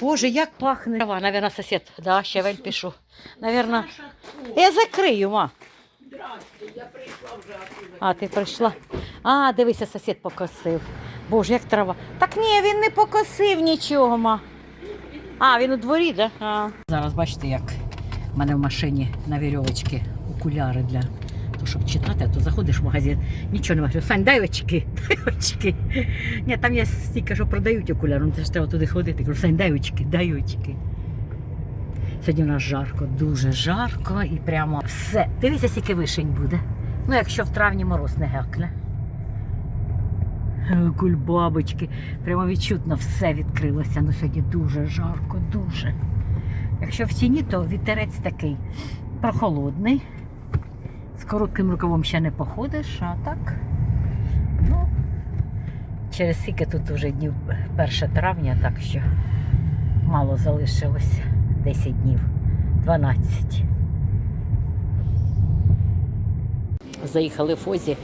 Боже, як пахне. Трава, наверное, сосед. Да, щавель пишу. Наверное. Я закрию, ма. А, ти прийшла. А, дивися, сосед покосив. Боже, як трава. Так ні, він не покосив нічого, ма. А, він у дворі, да? А. Зараз бачите, як в мене в машині на вірьовочці окуляри для щоб читати, а то заходиш в магазин, нічого немає. Говорю, Сань, дай очки, дай очки. Ні, там є стільки, що продають окуляри, ну це ж треба туди ходити. Кажу, Сань, дай очки, дай очки. Сьогодні у нас жарко, дуже жарко і прямо все. Дивіться, скільки вишень буде. Ну, якщо в травні мороз не гакне. Е, Кульбабочки. Прямо відчутно все відкрилося. Ну сьогодні дуже жарко, дуже. Якщо в тіні, то вітерець такий прохолодний. З коротким рукавом ще не походиш, а так. Ну, через скільки тут вже днів 1 травня, так що мало залишилося. 10 днів, 12. Заїхали в Фозі.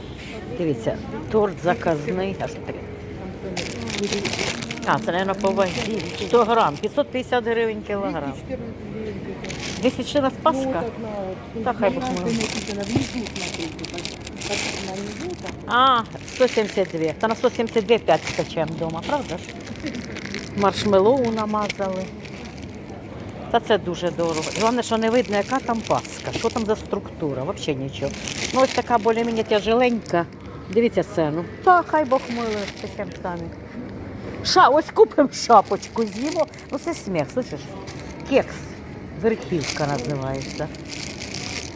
Дивіться, торт заказний. А, це, мабуть, по вазі. 100 грам, 550 гривень кілограм. 214 Паска? Да, хай Бог. А, 172. Та на 172 5 скачаємо вдома, правда ж? Маршмеллоу намазали. Та це дуже дорого. Головне, що не видно, яка там паска, що там за структура, взагалі нічого. Ну ось така більш-менш тяжеленька. Дивіться ціну. Та хай Бог милує, таке самі. Ша, ось купимо шапочку, з'їмо. Ну це сміх, слышиш? Кекс. Верхівка називається.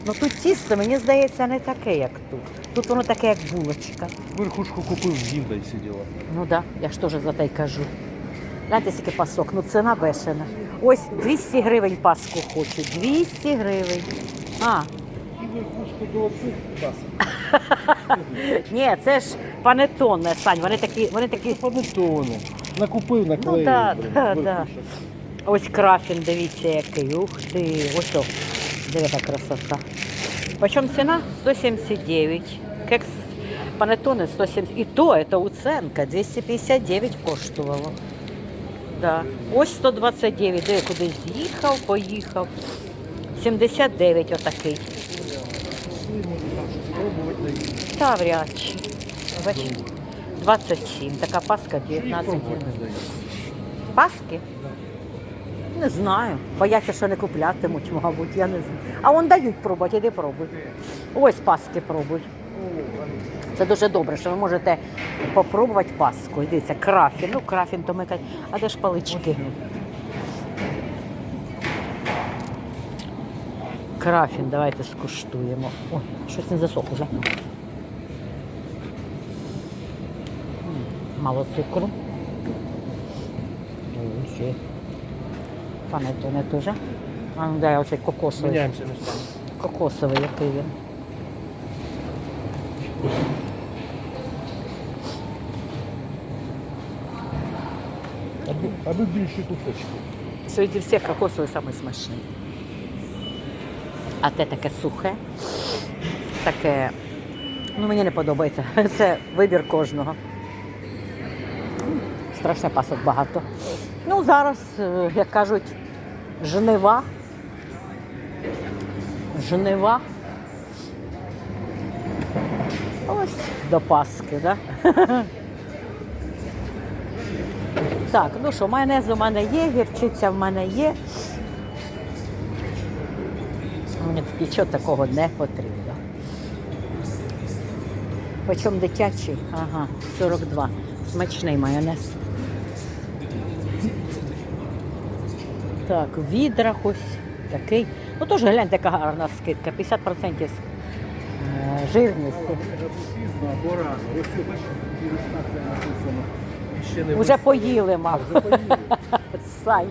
Ну тут тісто, мені здається, не таке, як тут. Тут воно таке, як булочка. Верхушку купив, з'їв да й сиділа. Ну да, я ж теж за те й кажу. Гляньте, скільки пасок, ну ціна бешена. Ось 200 гривень паску хочу. 200 гривень. А, І верхушку до оцих пасок. ні, це ж панетонне, Сань, вони такі, вони такі. Панетони. Накупив, наклеїв. Ну да, да, да. верхушок. Ось крафін, дивіться, який. Ух ти. Ось о. Диви, яка красота. Почем ціна? 179. Кекс панетони 170. І то, це уценка, 259 коштувало. Да. Ось 129. Диви, кудись з'їхав, поїхав. 79 отакий. Пішли, може там щось пробувати да й- Та вряд чи. Бач, 27. Така паска 19 Пробувати гривень. не дають. Паски? Не знаю. Бояться, що не куплятимуть, мабуть, я не знаю. А вон дають пробувати, іди пробуй. Ось паски пробуй. Це дуже добре, що ви можете попробувати паску. Дивіться, крафін. Ну, крафін, то ми а де ж палички? Крафін, давайте скуштуємо. Ой, щось не засох уже. Мало цукру. Ось. Панетоне теж. А ну дай оцей кокосовий. Міняємося містами. Кокосовий, який він. Аби, аби більші кусочки. Серед всіх кокосовий самий смачний. А те таке сухе, таке, ну мені не подобається. Це вибір кожного. М, Страшне пасок багато. Ну, зараз, е, як кажуть, жнива. Жнива. Ось до Паски? Да? Так, ну що, майонез у мене є, гірчиця в мене є. Мені нічого такого не потрібно. Почому дитячий? Ага, 42. Смачний майонез. Так, в відрах ось такий. Ну теж гляньте, яка гарна скидка. 50% е, не Вже поїли, мав. Вже поїли. Сай.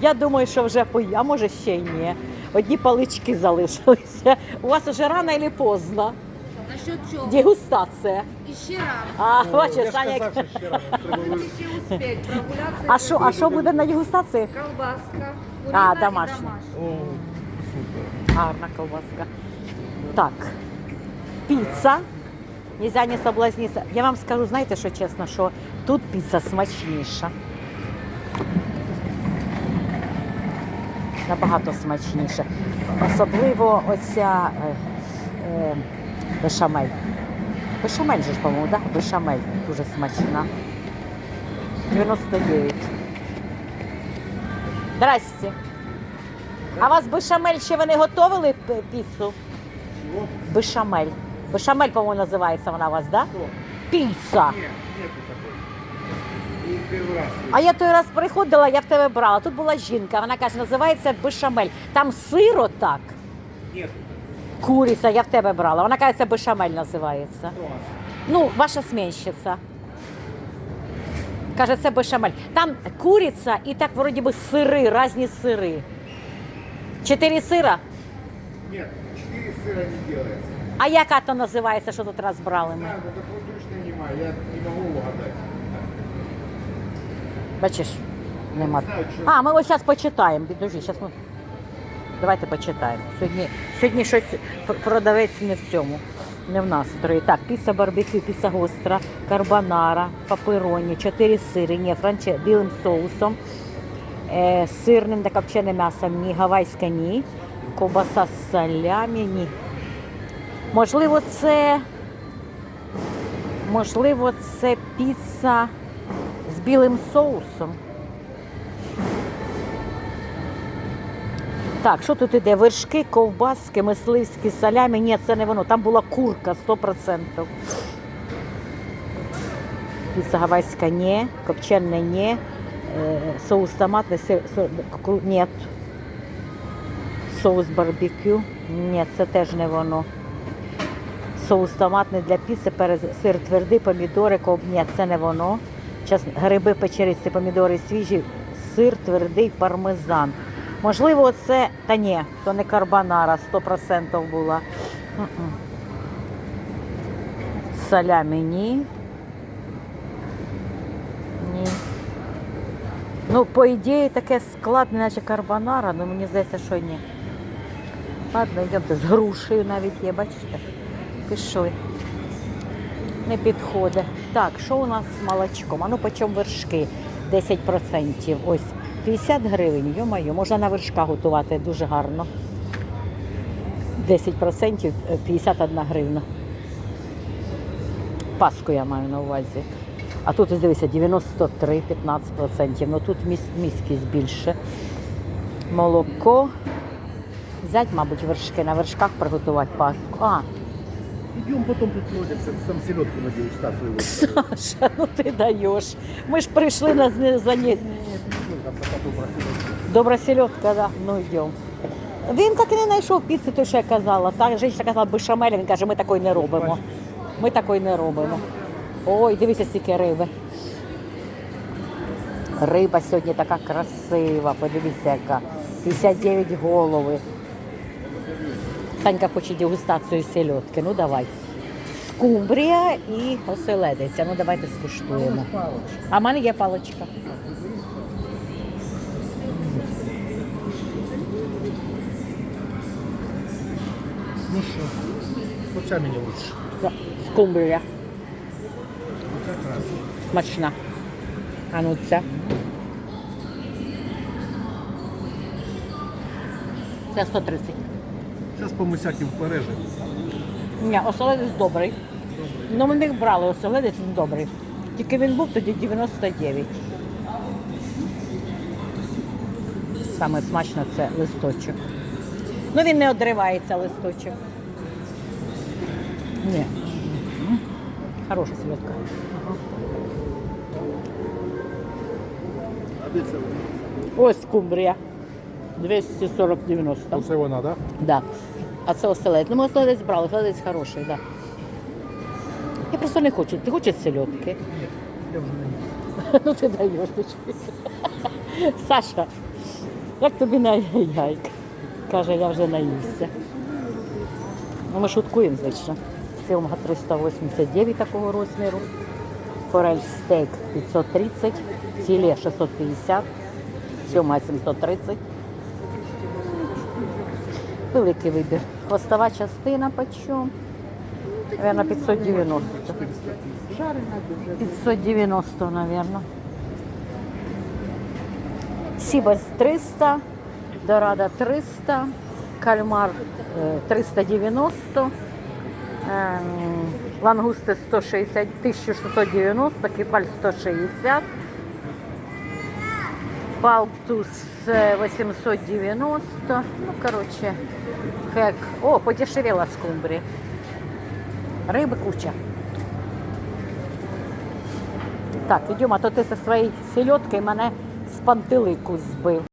Я думаю, що вже поїли, а може ще й ні. Одні палички залишилися. У вас вже рано чи поздно? Насчет чого? Дегустація. І ще рано. А, бачиш, Саня. Треба Ще успіть прогулятися. А що, а що буде на дегустації? Колбаска. А, курина і домашня. О, супер. Гарна ковбаска. Так. Піца. Нельзя не соблазнитися. Я вам скажу, знаєте, що чесно, що тут піца смачніша. набагато смачніше. Особливо оця е, е, бешамель. Бешамель же ж, по-моєму, да? Бешамель дуже смачна. 99. Здрасте. А вас бешамель ще ви не готовили п- піцу? Чего? Бешамель. Бешамель, по-моєму, називається вона у вас, да? Что? Піца. Нет, нету такой. И первый раз. А я той раз приходила, я в тебе брала. Тут була жінка, вона каже, називається бешамель. Там сиро так, Нету. Куриця, я в тебе брала. Вона каже, це бешамель називається. Ну, ваша сменщиця. Каже, це бешамель. Там куриця і так вроді би сири, різні сири. Чотири сира. Нет, четыре сыра не делается. А яка то називається, що тут раз брали ми? Такого точно не знаю, я не могу угадать. Бачиш, нема. Не знаю. А, ми ось зараз почитаємо. Підожди, зараз ми. Давайте почитаємо. Сьогодні, сьогодні щось продавець не в цьому, не в настрої. Так, піца барбекю, піца гостра, карбонара, папероні, чотири сири, ні, франче, білим соусом, е, сирним та копченим м'ясом, ні, гавайська, ні, ковбаса з салямі, ні. Можливо, це. Можливо, це піца з білим соусом. Так, що тут іде? Вершки, ковбаски, мисливські салямі. Ні, це не воно. Там була курка 100%. Піца гавайська ні, копчене ні, е, соус томатний, ні. Соус барбекю. Ні, це теж не воно. Соус томатний для піци, сир твердий, помідори, ков... Ні, це не воно. Час, гриби печериці, помідори свіжі, сир твердий, пармезан. Можливо, це. Та ні, то не карбонара, 100% була. М-м. Салямі ні. Ну, по ідеї, таке складне, наче карбонара, але мені здається, що ні. Ладно, йдемте. З грушею навіть є, бачите? Пішли. Не підходить. Так, що у нас з молочком? А ну по чому вершки? 10%. Ось 50 гривень. Йо-моє, можна на вершка готувати дуже гарно. 10% е, 51 гривна. Паску я маю на увазі. А тут, дивися, 93, 15%. Ну тут міс, міськість більше. Молоко. Взять, мабуть, вершки, на вершках приготувати паску. А, Идем потом тут лодимся, там селедку на дегустацию. Саша, ну ти даєш. Ми ж прийшли на заняття. Добра сельодка, да. Ну йдемо. Він так і не знайшов піци, то що я казала. Та жінка казала бешамель, він каже, ми такої не робимо. Ми такої не робимо. Ой, дивися, скільки риби. Риба сьогодні така красива, подивіться, яка. 59 голови. Санька хоче дегустацію сельодки. Ну давай. Скумбрія і оселедиця. Ну давайте скуштуємо. А в мене є паличка. Ну вот сами не лучше. Да, Скумбрія. Как раз. Смачна. А ну це. Це 130. Сейчас по всяким порежем. Ні, оселедець добрий. Ну, ми них брали оселедець, він добрий. Тільки він був тоді 99. Саме смачно це листочок. Ну він не одривається листочок. Ні. Хороша селедка. Ось скумбрія. 240-90. Оце вона, да? Да. А це оселедець. Ну, ми оселедець брали, оселедець хороший, да. Я просто не хочу. Ти хочеш сельодки? Ні, я вже не їм. Ну ти даєш. Саша, як тобі на яйк? Каже, я вже наївся. Ну, ми шуткуємо, звично. Сілмга 389 такого розміру. Форель стейк 530, філе 650, сьома 730. Великий вибір. Хвостова частина почем? Наверное, 590. 590, наверное. Сібас 300, Дорадо 300, кальмар е, 390, ем, лангусти 160, 1690, кефаль 160, палтус е, 890, ну, короче, хек. О, подешевела скумбрия. Риби куча. Так, ідемо, а то ти зі своєю сельодкою мене з пантелику збив.